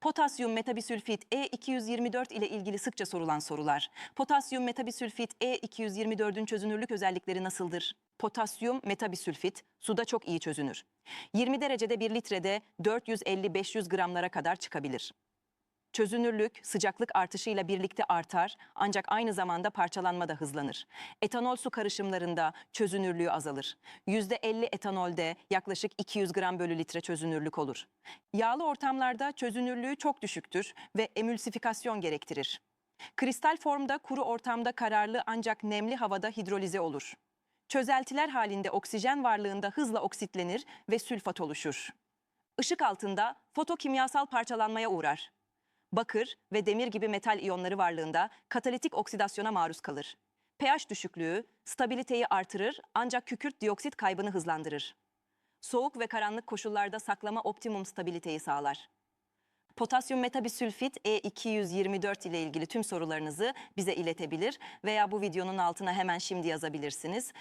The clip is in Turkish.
Potasyum metabisülfit E224 ile ilgili sıkça sorulan sorular. Potasyum metabisülfit E224'ün çözünürlük özellikleri nasıldır? Potasyum metabisülfit suda çok iyi çözünür. 20 derecede 1 litrede 450-500 gramlara kadar çıkabilir. Çözünürlük sıcaklık artışıyla birlikte artar ancak aynı zamanda parçalanma da hızlanır. Etanol su karışımlarında çözünürlüğü azalır. %50 etanolde yaklaşık 200 gram bölü litre çözünürlük olur. Yağlı ortamlarda çözünürlüğü çok düşüktür ve emülsifikasyon gerektirir. Kristal formda kuru ortamda kararlı ancak nemli havada hidrolize olur. Çözeltiler halinde oksijen varlığında hızla oksitlenir ve sülfat oluşur. Işık altında fotokimyasal parçalanmaya uğrar. Bakır ve demir gibi metal iyonları varlığında katalitik oksidasyona maruz kalır. pH düşüklüğü stabiliteyi artırır ancak kükürt dioksit kaybını hızlandırır. Soğuk ve karanlık koşullarda saklama optimum stabiliteyi sağlar. Potasyum metabisülfit E224 ile ilgili tüm sorularınızı bize iletebilir veya bu videonun altına hemen şimdi yazabilirsiniz.